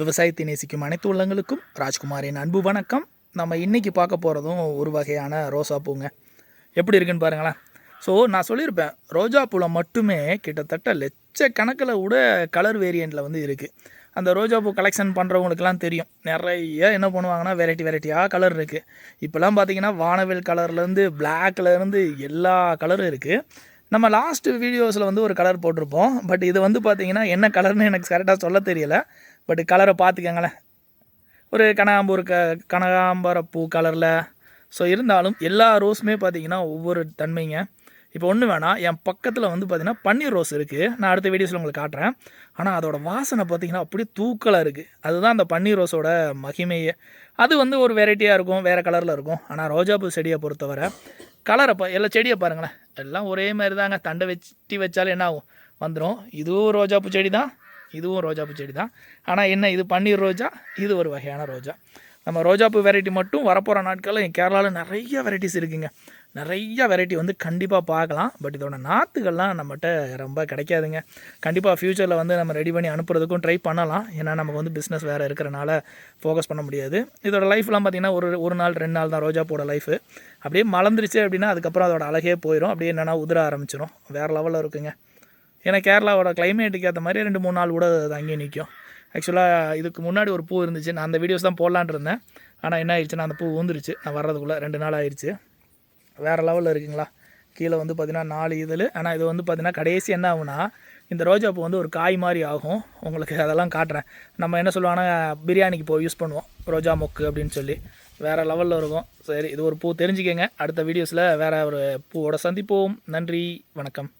விவசாயத்தை நேசிக்கும் அனைத்து உள்ளங்களுக்கும் ராஜ்குமாரின் அன்பு வணக்கம். நம்ம இன்றைக்கி பார்க்க போகிறதும் ஒரு வகையான ரோசா பூங்க. எப்படி இருக்குன்னு பாருங்களேன். ஸோ நான் சொல்லியிருப்பேன் ரோஜா பூவில் மட்டுமே கிட்டத்தட்ட லட்சக்கணக்கில் கூட கலர் வேரியண்ட்டில் வந்து இருக்குது அந்த ரோஜா பூ கலெக்ஷன் பண்ணுறவங்களுக்குலாம் தெரியும். நிறைய என்ன பண்ணுவாங்கன்னா வெரைட்டி வெரைட்டியாக கலர் இருக்குது இப்போல்லாம் பார்த்தீங்கன்னா வானவில் கலர்லேருந்து இருந்து எல்லா கலரும் இருக்குது நம்ம லாஸ்ட் வீடியோஸில் வந்து ஒரு கலர் போட்டிருப்போம். பட் இது வந்து பார்த்தீங்கன்னா என்ன கலர்னு எனக்கு கரெக்டாக சொல்ல தெரியலை. பட் கலரை பார்த்துக்கங்களேன். ஒரு கனகாம்பூர் க கனகாம்பர பூ கலரில் ஸோ இருந்தாலும் எல்லா ரோஸுமே பார்த்தீங்கன்னா ஒவ்வொரு தன்மைங்க. இப்போ ஒன்று வேணாம். என் பக்கத்தில் வந்து பார்த்திங்கன்னா பன்னீர் ரோஸ் இருக்குது நான் அடுத்த வீடியோஸில் உங்களுக்கு காட்டுறேன். ஆனால் அதோட வாசனை பார்த்தீங்கன்னா அப்படியே தூக்கலாக இருக்குது அதுதான் அந்த பன்னீர் ரோஸோட மகிமையே. அது வந்து ஒரு வெரைட்டியாக இருக்கும். வேறு கலரில் இருக்கும். ஆனால் ரோஜாப்பூ செடியை பொறுத்தவரை கலரை பா எல்லா செடியை பாருங்களேன். எல்லாம் ஒரே மாதிரி தாங்க தண்டை வச்சு வச்சாலும் என்ன ஆகும்? வந்துடும் இதுவும் ரோஜாப்பூ செடி தான் இதுவும் ரோஜாப்பூ செடி தான். ஆனால் என்ன இது பன்னீர் ரோஜா இது ஒரு வகையான ரோஜா. நம்ம ரோஜாப்பூ வெரைட்டி மட்டும் வரப்போகிற நாட்களில் கேரளாவில் நிறைய வெரைட்டிஸ் இருக்குங்க. நிறைய வெரைட்டி வந்து கண்டிப்பாக பார்க்கலாம். பட் இதோட நாற்றுகள்லாம் நம்மகிட்ட ரொம்ப கிடைக்காதுங்க. கண்டிப்பாக ஃப்யூச்சரில் வந்து நம்ம ரெடி பண்ணி அனுப்புறதுக்கும் ட்ரை பண்ணலாம். ஏன்னா நமக்கு வந்து பிஸ்னஸ் வேறு இருக்கிறனால ஃபோக்கஸ் பண்ண முடியாது. இதோட லைஃப்லாம் பார்த்திங்கன்னா ஒரு ஒரு நாள் ரெண்டு நாள் தான் ரோஜாப்பூட லைஃப் அப்படியே மலர்ந்துருச்சு அப்படின்னா அதுக்கப்புறம் அதோட அழகே போயிடும் அப்படியே என்னென்னா உதிர ஆரம்பிச்சிடும் வேறு லெவலில் இருக்குங்க. ஏன்னா கேரளாவோட கிளைமேட்டுக்கு ஏற்ற மாதிரி ரெண்டு மூணு நாள் கூட அது அங்கேயே நிற்கும் ஆக்சுவலாக இதுக்கு முன்னாடி ஒரு பூ இருந்துச்சு. நான் அந்த வீடியோஸ் தான் போடலான் இருந்தேன். ஆனால் என்ன ஆயிடுச்சுன்னா அந்த பூ ஊந்துருச்சு. நான் வர்றதுக்குள்ளே ரெண்டு நாள் ஆயிடுச்சு. வேறு லெவலில் இருக்குங்களா? கீழே வந்து பார்த்திங்கன்னா நாலு இதழ். ஆனால் இது வந்து பார்த்திங்கன்னா கடைசி என்ன ஆகுனா இந்த ரோஜா பூ வந்து ஒரு காய் மாதிரி ஆகும். உங்களுக்கு அதெல்லாம் காட்டுறேன். நம்ம என்ன சொல்லுவாங்கன்னா பிரியாணிக்கு போய் யூஸ் பண்ணுவோம். ரோஜா மொக்கு அப்படின்னு சொல்லி. வேறு லெவலில் இருக்கும். சரி இது ஒரு பூ தெரிஞ்சுக்கங்க. அடுத்த வீடியோஸில் வேறு ஒரு பூவோட சந்திப்போம். நன்றி. வணக்கம்.